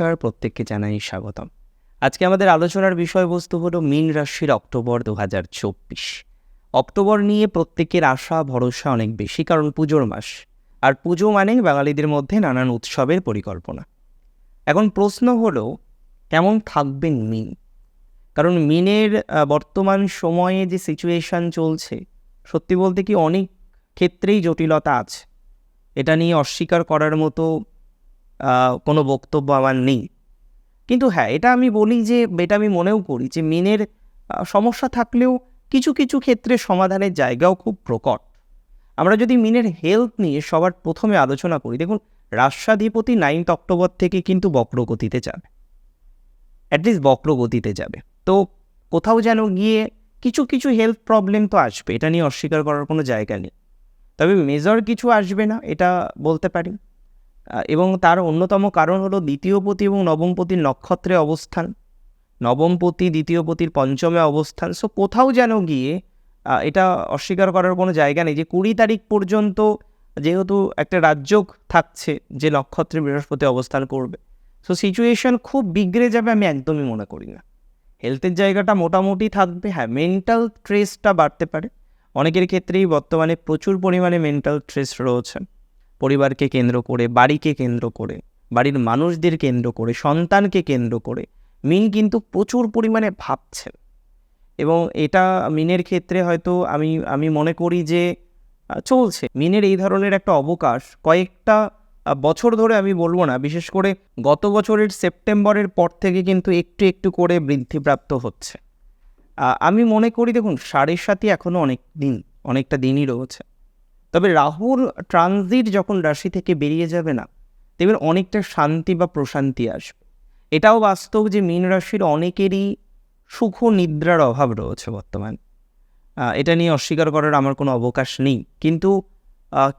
নমস্কার, প্রত্যেককে জানাই স্বাগতম। আজকে আমাদের আলোচনার বিষয়বস্তু হলো মীন রাশির অক্টোবর দু হাজার চব্বিশ। অক্টোবর নিয়ে প্রত্যেকের আশা, ভরসা অনেক বেশি, কারণ পুজোর মাস। আর পুজো মানে বাঙালিদের মধ্যে নানান উৎসবের পরিকল্পনা। এখন প্রশ্ন হলো, কেমন থাকবেন মিন? কারণ মিনের বর্তমান সময়ে যে সিচুয়েশন চলছে, সত্যি বলতে কি অনেক ক্ষেত্রেই জটিলতা আছে। এটা নিয়ে অস্বীকার করার মতো কোনো বক্তব্য আমার নেই। কিন্তু হ্যাঁ এটা আমি বলি যে, এটা আমি মনেও করি যে, মিনের সমস্যা থাকলেও কিছু কিছু ক্ষেত্রে সমাধানের জায়গাও খুব প্রকট। আমরা যদি মিনের হেলথ নিয়ে সবার প্রথমে আলোচনা করি, দেখুন, রাষ্ট্রাধিপতি নাইনথ অক্টোবর থেকে কিন্তু বক্রগতিতে যাবে। অ্যাটলিস্ট বক্রগতিতে যাবে। তো কোথাও যেন গিয়ে কিছু কিছু হেলথ প্রবলেম তো আসবে, এটা নিয়ে অস্বীকার করার কোনো জায়গা নেই। তবে মেজর কিছু আসবে না, এটা বলতে পারি। এবং তার অন্যতম কারণ হলো দ্বিতীয়পতি এবং নবমপতির নক্ষত্রে অবস্থান। নবমপতি দ্বিতীয়পতির পঞ্চমে অবস্থান। সো কোথাও যেন গিয়ে এটা অস্বীকার করার কোনো জায়গা নেই যে কুড়ি তারিখ পর্যন্ত যেহেতু একটা রাজ্য থাকছে যে নক্ষত্রে বৃহস্পতি অবস্থান করবে। সো সিচুয়েশন খুব বিগড়ে যাবে আমি একদমই মনে করি না। হেলথের জায়গাটা মোটামুটি থাকবে হ্যাঁ মেন্টাল স্ট্রেসটা বাড়তে পারে। অনেকের ক্ষেত্রেই বর্তমানে প্রচুর পরিমাণে মেন্টাল স্ট্রেস রয়েছে। পরিবারকে কেন্দ্র করে, বাড়িকে কেন্দ্র করে, বাড়ির মানুষদের কেন্দ্র করে, সন্তানকে কেন্দ্র করে, মিন কিন্তু প্রচুর পরিমাণে ভাবছেন। এবং এটা মিনের ক্ষেত্রে হয়তো আমি আমি মনে করি যে চলছে। মিনের এই ধরনের একটা অবকাশ কয়েকটা বছর ধরে আমি বলব না, বিশেষ করে গত বছরের সেপ্টেম্বরের পর থেকে কিন্তু একটু একটু করে বৃদ্ধিপ্রাপ্ত হচ্ছে। আমি মনে করি, দেখুন, সাড়ে সাথে এখনও অনেক দিন, অনেকটা দিনই রয়েছে। তবে রাহুর ট্রানজিট যখন রাশি থেকে বেরিয়ে যাবে না, দেখবেন অনেকটা শান্তি বা প্রশান্তি আসবে। এটাও বাস্তব যে মীন রাশির অনেকেরই সুখ নিদ্রার অভাব রয়েছে বর্তমান। এটা নিয়ে অস্বীকার করার আমার কোনো অবকাশ নেই। কিন্তু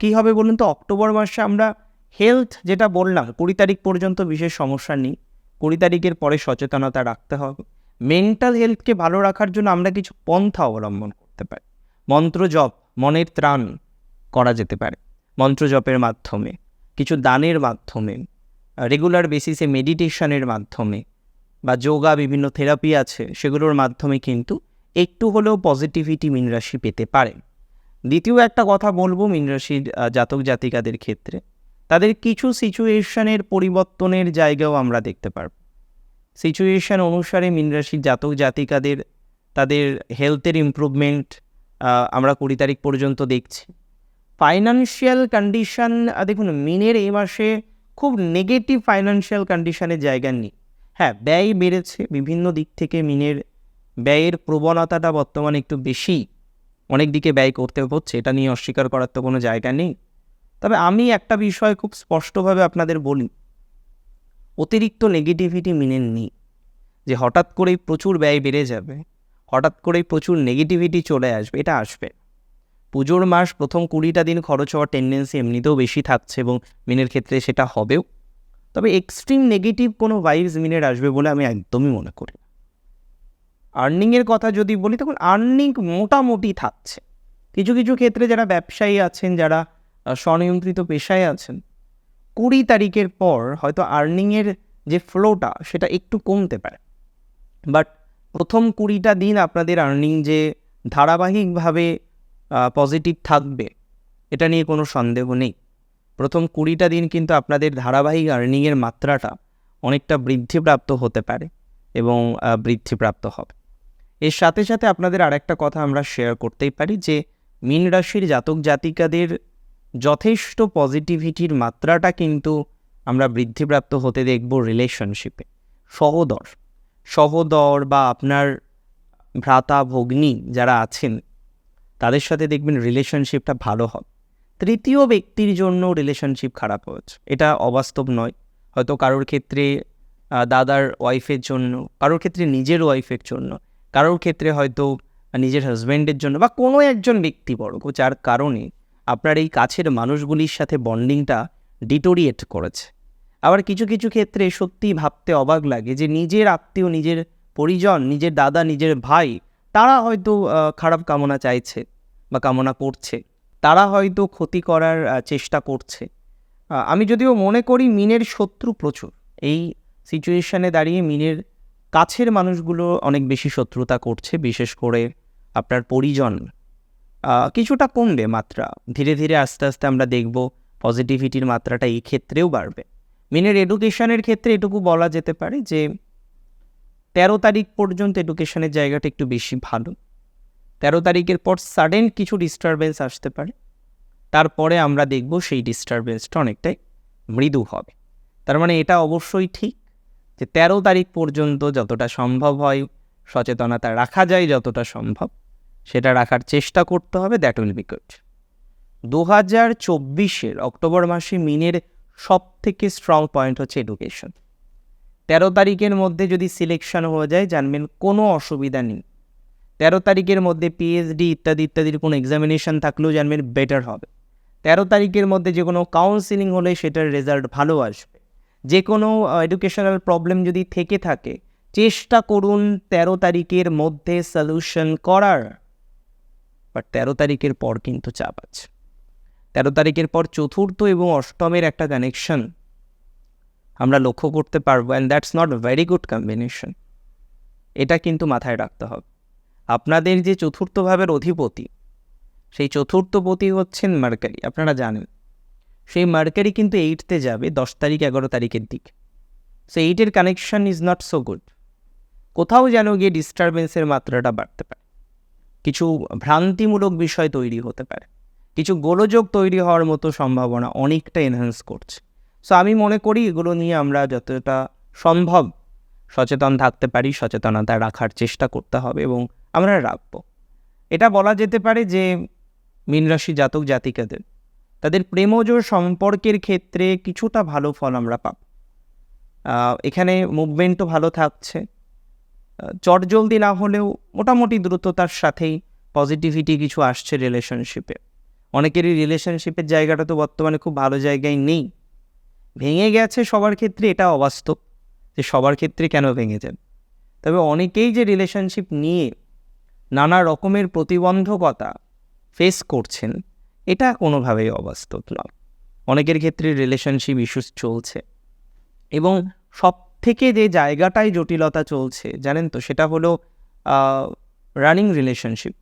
কী হবে বলুন তো, অক্টোবর মাসে আমরা হেলথ যেটা বললাম, কুড়ি তারিখ পর্যন্ত বিশেষ সমস্যা নেই। কুড়ি তারিখের পরে সচেতনতা রাখতে হবে। মেন্টাল হেলথকে ভালো রাখার জন্য আমরা কিছু পন্থা অবলম্বন করতে পারি। মন্ত্র জপ, মনের ত্রাণ করা যেতে পারে। মন্ত্রজপের মাধ্যমে, কিছু দানের মাধ্যমে রেগুলার বেসিসে মেডিটেশনের মাধ্যমে বা যোগা, বিভিন্ন থেরাপি আছে, সেগুলোর মাধ্যমে কিন্তু একটু হলেও পজিটিভিটি মিনরাশি পেতে পারে দ্বিতীয় একটা কথা বলব মিনরাশির জাতক জাতিকাদের ক্ষেত্রে। তাদের কিছু সিচুয়েশনের পরিবর্তনের জায়গাও আমরা দেখতে পারব। সিচুয়েশন অনুসারে মিনরাশির জাতক জাতিকাদের, তাদের হেলথের ইমপ্রুভমেন্ট আমরা কুড়ি তারিখ পর্যন্ত দেখছি। ফাইনান্সিয়াল কন্ডিশন দেখুন, মিনের এই মাসে খুব নেগেটিভ ফাইনান্সিয়াল কন্ডিশনের জায়গা নেই। হ্যাঁ ব্যয় বেড়েছে বিভিন্ন দিক থেকে, মিনের ব্যয়ের প্রবণতাটা বর্তমানে একটু বেশি, অনেক দিকে ব্যয় করতে হচ্ছে, এটা নিয়ে অস্বীকার করার তো কোনো জায়গা নেই। তবে আমি একটা বিষয় খুব স্পষ্টভাবে আপনাদের বলি, অতিরিক্ত নেগেটিভিটি মিনের নেই। যে হঠাৎ করেই প্রচুর ব্যয় বেড়ে যাবে, হঠাৎ করেই প্রচুর নেগেটিভিটি চলে আসবে, এটা আসবে। পুজোর মাস প্রথম কুড়িটা দিন খরচ হওয়ার টেন্ডেন্সি এমনিতেও বেশি থাকছে এবং মিনের ক্ষেত্রে সেটা হবেও। তবে এক্সট্রিম নেগেটিভ কোনো ভাইবস মিনের আসবে বলে আমি একদমই মনে করি আর্নিংয়ের কথা যদি বলি তখন আর্নিং মোটামুটি থাকছে। কিছু কিছু ক্ষেত্রে যারা ব্যবসায়ী আছেন, যারা স্বনিয়ন্ত্রিত পেশায় আছেন, কুড়ি তারিখের পর হয়তো আর্নিংয়ের যে ফ্লোটা সেটা একটু কমতে পারে। বাট প্রথম কুড়িটা দিন আপনাদের আর্নিং যে ধারাবাহিকভাবে পজিটিভ থাকবে, এটা নিয়ে কোনো সন্দেহ নেই। প্রথম কুড়িটা দিন কিন্তু আপনাদের ধারাবাহিক আর্নিংয়ের মাত্রাটা অনেকটা বৃদ্ধিপ্রাপ্ত হতে পারে এবং বৃদ্ধিপ্রাপ্ত হবে। এর সাথে সাথে আপনাদের আরেকটা কথা আমরা শেয়ার করতেই পারি যে, মীন রাশির জাতক জাতিকাদের যথেষ্ট পজিটিভিটির মাত্রাটা কিন্তু আমরা বৃদ্ধিপ্রাপ্ত হতে দেখব রিলেশনশিপে সহদর সহদর বা আপনার ভ্রাতা ভগ্নী যারা আছেন তাদের সাথে দেখবেন রিলেশনশিপটা ভালো হবে। তৃতীয় ব্যক্তির জন্য রিলেশনশিপ খারাপ হচ্ছে এটা অবাস্তব নয়। হয়তো কারোর ক্ষেত্রে দাদার ওয়াইফের জন্য, কারোর ক্ষেত্রে নিজের ওয়াইফের জন্য, কারোর ক্ষেত্রে হয়তো নিজের হাজব্যান্ডের জন্য বা কোনো একজন ব্যক্তিবর্গ যার কারণে আপনার এই কাছের মানুষগুলির সাথে বন্ডিংটা ডিটোরিয়েট করেছে। আবার কিছু কিছু ক্ষেত্রে সত্যিই ভাবতে অবাক লাগে যে নিজের আত্মীয়, নিজের পরিজন, নিজের দাদা, নিজের ভাই, তারা হয়তো খারাপ কামনা চাইছে। বা কামনা করছে। তারা হয়তো ক্ষতি করার চেষ্টা করছে। আমি যদিও মনে করি মিনের শত্রু প্রচুর। এই সিচুয়েশানে দাঁড়িয়ে মিনের কাছের মানুষগুলো অনেক বেশি শত্রুতা করছে, বিশেষ করে আপনার পরিজন। কিছুটা কমবে মাত্রা। ধীরে ধীরে আস্তে আস্তে আমরা দেখব পজিটিভিটির মাত্রাটা এই ক্ষেত্রেও বাড়বে। মিনের এডুকেশনের ক্ষেত্রে এটুকু বলা যেতে পারে যে, তেরো তারিখ পর্যন্ত এডুকেশনের জায়গাটা একটু বেশি ভালো। তেরো তারিখের পর সাডেন কিছু ডিস্টারবেন্স আসতে পারে। তারপরে আমরা দেখব সেই ডিস্টারবেন্সটা অনেকটাই মৃদু হবে। তার মানে এটা অবশ্যই ঠিক যে তেরো তারিখ পর্যন্ত যতটা সম্ভব হয় সচেতনতা রাখা যায় যতটা সম্ভব। সেটা রাখার চেষ্টা করতে হবে দ্যাট উইল বি গুড দু হাজার চব্বিশের অক্টোবর মাসে মিনের সব থেকে স্ট্রং পয়েন্ট হচ্ছে এডুকেশন তেরো তারিখের মধ্যে যদি সিলেকশন হয়ে যায়, জানবেন কোনো অসুবিধা নেই। তেরো তারিখের মধ্যে পিএইচডি ইত্যাদি ইত্যাদির কোনো এক্সামিনেশন থাকলেও জানবেন বেটার হবে। তেরো তারিখের মধ্যে যে কোনো কাউন্সিলিং হলে সেটার রেজাল্ট ভালো আসবে। যে কোনো এডুকেশনাল প্রবলেম যদি থেকে থাকে, চেষ্টা করুন তেরো তারিখের মধ্যে সলিউশন করার। বাট তেরো তারিখের পর কিন্তু চাপ আছে। তেরো তারিখের পর চতুর্থ এবং অষ্টমের একটা কানেকশন আমরা লক্ষ্য করতে পারব and that's not very good combination এটা কিন্তু মাথায় রাখতে হবে। আপনাদের যে চতুর্থ ভাবের অধিপতি, সেই চতুর্থপতি হচ্ছেন মার্কারি, আপনারা জানেন। সেই মার্কারি কিন্তু এইটতে যাবে, দশ তারিখ, এগারো তারিখের দিক। সো এইটের connection is not so good কোথাও যেন গিয়ে ডিস্টারবেন্সের মাত্রাটা বাড়তে পারে। কিছু ভ্রান্তিমূলক বিষয় তৈরি হতে পারে। কিছু গোলযোগ তৈরি হওয়ার মতো সম্ভাবনা অনেকটা এনহ্যান্স করছে। সো আমি মনে করি এগুলো নিয়ে আমরা যতটা সম্ভব সচেতন থাকতে পারি, সচেতনতা রাখার চেষ্টা করতে হবে এবং আমরা রাখব। এটা বলা যেতে পারে যে মীন রাশি জাতক জাতিকাদের, তাদের প্রেমজ সম্পর্কের ক্ষেত্রে কিছুটা ভালো ফল আমরা পাব। এখানে মুভমেন্টও ভালো থাকছে। চটজলদি না হলেও মোটামুটি দ্রুততার সাথেই পজিটিভিটি কিছু আসছে রিলেশনশিপে অনেকেরই রিলেশনশিপের জায়গাটা তো বর্তমানে খুব ভালো জায়গায় নেই। ভেঙে গেছে সবার ক্ষেত্রে, এটা অবাস্তব যে সবার ক্ষেত্রে কেন ভেঙে যাবে তবে অনেকেই যে রিলেশনশিপ নিয়ে নানা রকমের প্রতিবন্ধকতা ফেস করছেন। এটা কোনোভাবেই অবাস্তব নয়। অনেকের ক্ষেত্রে রিলেশনশিপ ইস্যুস চলছে এবং সব থেকে যে জায়গাটায় জটিলতা চলছে, জানেন তো, সেটা হলো রানিং রিলেশনশিপ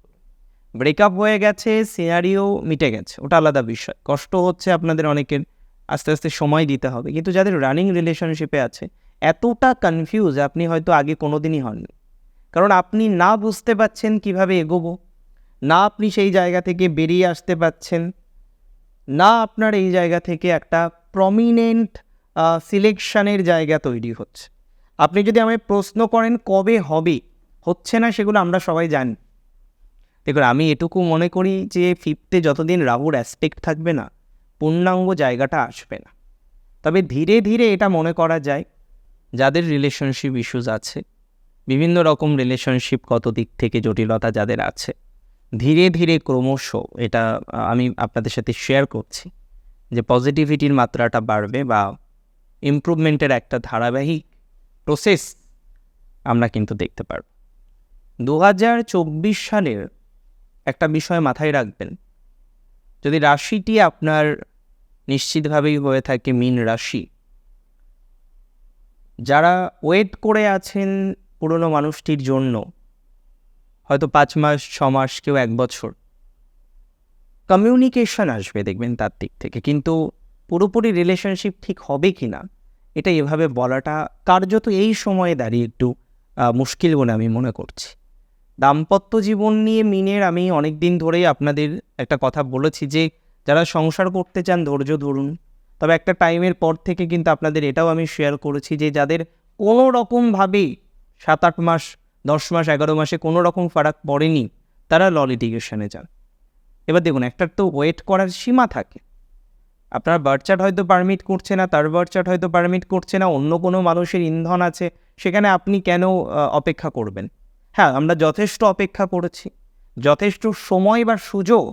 ব্রেকআপ হয়ে গেছে সিনারিও মিটে গেছে, ওটা আলাদা বিষয়। কষ্ট হচ্ছে আপনাদের অনেকের, আস্তে আস্তে সময় দিতে হবে। কিন্তু যাদের রানিং রিলেশনশিপে আছে, এতটা কনফিউজ আপনি হয়তো আগে কোনো দিনই হননি। কারণ আপনি না বুঝতে পাচ্ছেন কীভাবে এগোবো, না আপনি সেই জায়গা থেকে বেরিয়ে আসতে পাচ্ছেন, না আপনার এই জায়গা থেকে একটা প্রমিনেন্ট সিলেকশনের জায়গা তৈরি হচ্ছে। আপনি যদি আমায় প্রশ্ন করেন কবে হবে, হচ্ছে না সেগুলো আমরা সবাই জানি। দেখুন, আমি এটুকু মনে করি যে ফিফতে যতদিন রাহুর অ্যাসপেক্ট থাকবে না, পূর্ণাঙ্গ জায়গাটা আসবে না। তবে ধীরে ধীরে এটা মনে করা যায়, যাদের রিলেশনশিপ ইস্যুস আছে বিভিন্ন রকম রিলেশনশিপ কত দিক থেকে জটিলতা যাদের আছে। ধীরে ধীরে ক্রমশ এটা আমি আপনাদের সাথে শেয়ার করছি যে পজিটিভিটির মাত্রাটা বাড়বে বা ইমপ্রুভমেন্টের একটা ধারাবাহিক প্রসেস আমরা কিন্তু দেখতে পারব। দু হাজার চব্বিশ সালের একটা বিষয় মাথায় রাখবেন, যদি রাশিটি আপনার নিশ্চিতভাবেই হয়ে থাকে মিন রাশি, যারা ওয়েট করে আছেন পুরনো মানুষটির জন্য। হয়তো পাঁচ মাস, ছ মাস, কেউ এক বছর। কমিউনিকেশন আসবে দেখবেন তার দিক থেকে। কিন্তু পুরোপুরি রিলেশনশিপ ঠিক হবে কি না এটা এভাবে বলাটা কার্যত এই সময়ে দাঁড়িয়ে একটু মুশকিল বলে আমি মনে করছি। দাম্পত্য জীবন নিয়ে মিনের আমি অনেক দিন ধরেই আপনাদের একটা কথা বলেছি যে, যারা সংসার করতে চান ধৈর্য ধরুন। তবে একটা টাইমের পর থেকে কিন্তু আপনাদের এটাও আমি শেয়ার করেছি যে, যাদের কোনো রকমভাবেই সাত আট মাস, দশ মাস, এগারো মাসে কোনো রকম ফারাক পড়েনি তারা ল লিটিগেশনে যান। এবার দেখুন, একটা তো ওয়েট করার সীমা থাকে। আপনার বার্থ চার্ট হয়তো পারমিট করছে না, তার বার্থ চার্ট হয়তো পারমিট করছে না, অন্য কোনো মানুষের ইন্ধন আছে, সেখানে আপনি কেন অপেক্ষা করবেন? হ্যাঁ আমরা যথেষ্ট অপেক্ষা করেছি, যথেষ্ট সময় বা সুযোগ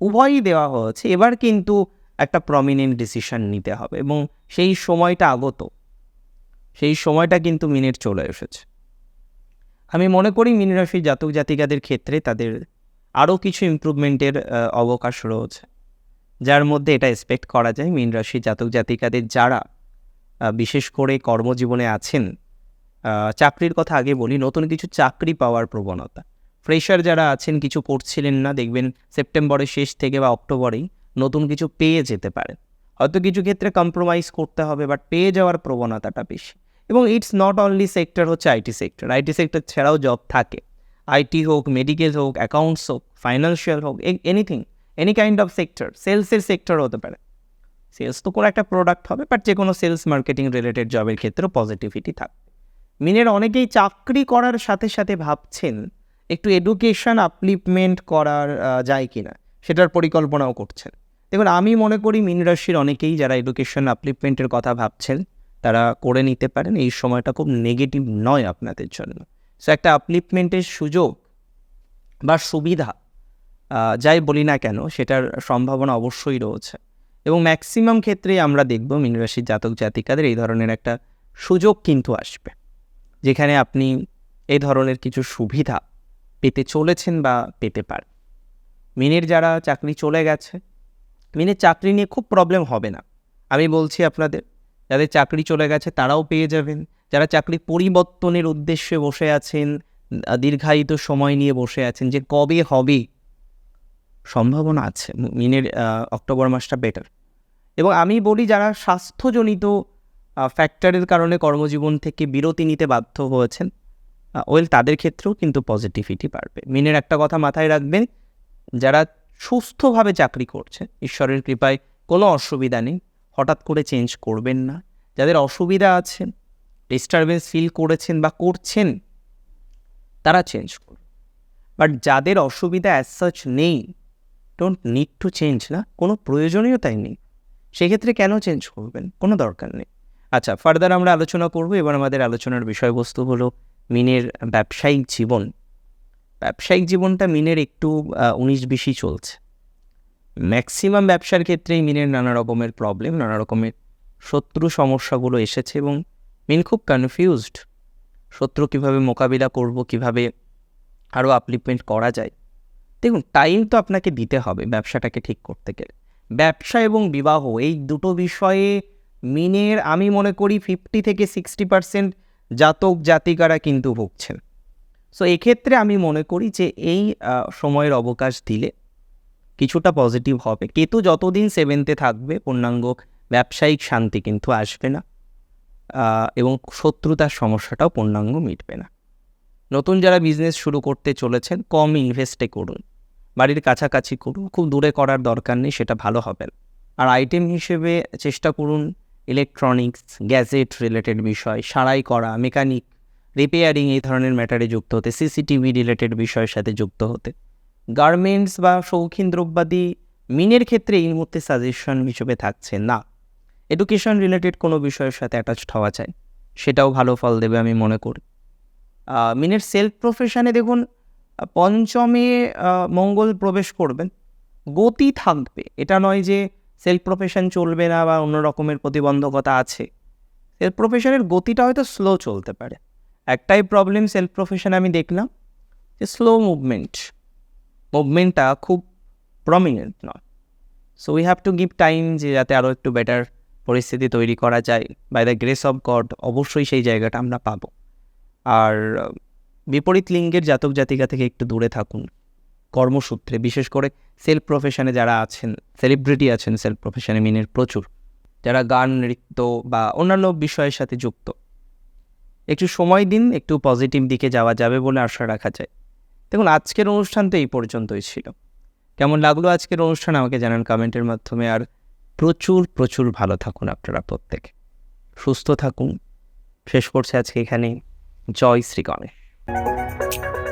উভয়ই দেওয়া হয়েছে, এবার কিন্তু একটা প্রমিনেন্ট ডিসিশন নিতে হবে এবং সেই সময়টা আগত, সেই সময়টা কিন্তু মিনিট চলে এসেছে। আমি মনে করি মিন রাশি জাতক জাতিকাদের ক্ষেত্রে তাদের আরও কিছু ইমপ্রুভমেন্টের অবকাশ রয়েছে। যার মধ্যে এটা এক্সপেক্ট করা যায় মীন রাশি জাতক জাতিকাদের যারা বিশেষ করে কর্মজীবনে আছেন চাকরির কথা আগে বলি, নতুন কিছু চাকরি পাওয়ার প্রবণতা। ফ্রেশার যারা আছেন, কিছু করছিলেন না, দেখবেন সেপ্টেম্বরের শেষ থেকে বা অক্টোবরেই নতুন কিছু পেয়ে যেতে পারেন। হয়তো কিছু ক্ষেত্রে কম্প্রোমাইজ করতে হবে বাট পেয়ে যাওয়ার প্রবণতাটা বেশি। এবং ইটস নট অনলি সেক্টর হচ্ছে আইটি সেক্টর আইটি সেক্টর ছাড়াও জব থাকে। আইটি হোক মেডিকেল হোক অ্যাকাউন্টস হোক ফাইন্যান্সিয়াল হোক anything any kind of sector সেলসের sector হতে পারে। সেলস তো কোনো একটা প্রোডাক্ট হবে বাট যে কোনো সেলস মার্কেটিং রিলেটেড জবের ক্ষেত্রেও পজিটিভিটি থাকবে। মিনের অনেকেই চাকরি করার সাথে সাথে ভাবছেন, একটু এডুকেশন আপলিপমেন্ট করার যায় কি না সেটার পরিকল্পনাও করছেন। দেখুন, আমি মনে করি মিন রাশির অনেকেই যারা এডুকেশন আপলিপমেন্টের কথা ভাবছেন তারা করে নিতে পারেন। এই সময়টা খুব নেগেটিভ নয় আপনাদের জন্য। সো একটা আপলিপমেন্টের সুযোগ বা সুবিধা যাই বলি না কেন, সেটার সম্ভাবনা অবশ্যই রয়েছে। এবং ম্যাক্সিমাম ক্ষেত্রেই আমরা দেখব মিনরাশির জাতক জাতিকাদের এই ধরনের একটা সুযোগ কিন্তু আসবে। যেখানে আপনি এই ধরনের কিছু সুবিধা পেতে চলেছেন বা পেতে পারেন। মিনের যারা চাকরি চলে গেছে, মিনের চাকরি নিয়ে খুব প্রবলেম হবে না। আমি বলছি আপনাদের যাদের চাকরি চলে গেছে তারাও পেয়ে যাবেন। যারা চাকরি পরিবর্তনের উদ্দেশ্যে বসে আছেন দীর্ঘায়িত সময় নিয়ে বসে আছেন, যে কবে হবে? সম্ভাবনা আছে মিনের অক্টোবর মাসটা বেটার এবং আমি বলি যারা স্বাস্থ্যজনিত ফ্যাক্টরের কারণে কর্মজীবন থেকে বিরতি নিতে বাধ্য হয়েছেন ওয়েল তাদের ক্ষেত্রেও কিন্তু পজিটিভিটি বাড়বে। মিনের একটা কথা মাথায় রাখবেন, যারা সুস্থভাবে চাকরি করছে ঈশ্বরের কৃপায় কোনো অসুবিধা নেই। হঠাৎ করে চেঞ্জ করবেন না। যাদের অসুবিধা আছে ডিস্টারবেন্স ফিল করেছেন বা করছেন, তারা চেঞ্জ করুন। বাট যাদের অসুবিধা অ্যাজ সাচ নেই ডোন্ট নিড টু চেঞ্জ না। কোনো প্রয়োজনীয়তাই নেই। সেক্ষেত্রে কেন চেঞ্জ করবেন? কোনো দরকার নেই। আচ্ছা ফার্দার আমরা আলোচনা করব। এবার আমাদের আলোচনার বিষয়বস্তু হলো মিনের ব্যবসায়িক জীবন। ব্যবসায়িক জীবনটা মিনের একটু উনিশ বিশই চলছে। ম্যাক্সিমাম ব্যবসার ক্ষেত্রেই মিনের নানা রকমের প্রবলেম নানা রকমের শত্রু সমস্যাগুলো এসেছে এবং মিন খুব কনফিউজড শত্রু কীভাবে মোকাবিলা করব, কীভাবে আরও আপলিপমেন্ট করা যায়। দেখুন টাইম তো আপনাকে দিতে হবে ব্যবসাটাকে ঠিক করতে গেলে। ব্যবসা এবং বিবাহ, এই দুটো বিষয়ে মিনের, আমি মনে করি ফিফটি থেকে সিক্সটি পার্সেন্ট জাতক জাতিকারা কিন্তু ভুগছেন। সো এক্ষেত্রে আমি মনে করি যে এই সময়ের অবকাশ দিলে কিছুটা পজিটিভ হবে। কেতু যতদিন সেভেন্থে থাকবে, পূর্ণাঙ্গ ব্যবসায়িক শান্তি কিন্তু আসবে না এবং শত্রুতার সমস্যাটাও পূর্ণাঙ্গ মিটবে না। নতুন যারা বিজনেস শুরু করতে চলেছেন, কম ইনভেস্টে করুন, বাড়ির কাছাকাছি করুন, খুব দূরে করার দরকার নেই, সেটা ভালো হবে আর আইটেম হিসেবে চেষ্টা করুন ইলেকট্রনিক্স গ্যাজেট রিলেটেড বিষয়, সারাই করা মেকানিক রিপেয়ারিং এই ধরনের ম্যাটারে যুক্ত হতে সিসিটিভি রিলেটেড বিষয়ের সাথে যুক্ত হতে। গার্মেন্টস বা শৌখিন দ্রব্যাদি মিনের ক্ষেত্রে এই মুহূর্তে সাজেশন হিসেবে থাকছে না। এডুকেশন রিলেটেড কোনো বিষয়ের সাথে অ্যাটাচড হওয়া চাই, সেটাও ভালো ফল দেবে আমি মনে করি। মিনের সেলফ প্রফেশনে দেখুন, পঞ্চমে মঙ্গল প্রবেশ করবেন, গতি থাকবে এটা নয় যে সেলফ প্রফেশন চলবে না বা অন্য রকমের প্রতিবন্ধকতা আছে। সেলফ প্রফেশনের গতিটা হয়তো স্লো চলতে পারে। একটাই প্রবলেম সেলফ প্রফেশনে আমি দেখলাম, যে স্লো মুভমেন্ট মুভমেন্টটা খুব প্রমিনেন্ট নয়। So we have to give time যে যাতে আরও একটু বেটার পরিস্থিতি তৈরি করা যায়। By the grace of god অবশ্যই সেই জায়গাটা আমরা পাবো। আর বিপরীত লিঙ্গের জাতক জাতিকা থেকে একটু দূরে থাকুন। কর্মসূত্রে, বিশেষ করে সেলফ প্রফেশনে যারা আছেন সেলিব্রিটি আছেন সেলফ প্রফেশনে মিনের প্রচুর। যারা গান, নৃত্য বা অন্যান্য বিষয়ের সাথে যুক্ত। একটু সময় দিন, একটু পজিটিভ দিকে যাওয়া যাবে বলে আশা রাখা যায়। দেখুন, আজকের অনুষ্ঠান তো এই পর্যন্তই ছিল। কেমন লাগল আজকের অনুষ্ঠান আমাকে জানান কমেন্টের মাধ্যমে। আর প্রচুর প্রচুর ভালো থাকুন আপনারা প্রত্যেকে। সুস্থ থাকুন। শেষ করছে আজকে এখানে জয় শ্রী গণেশ।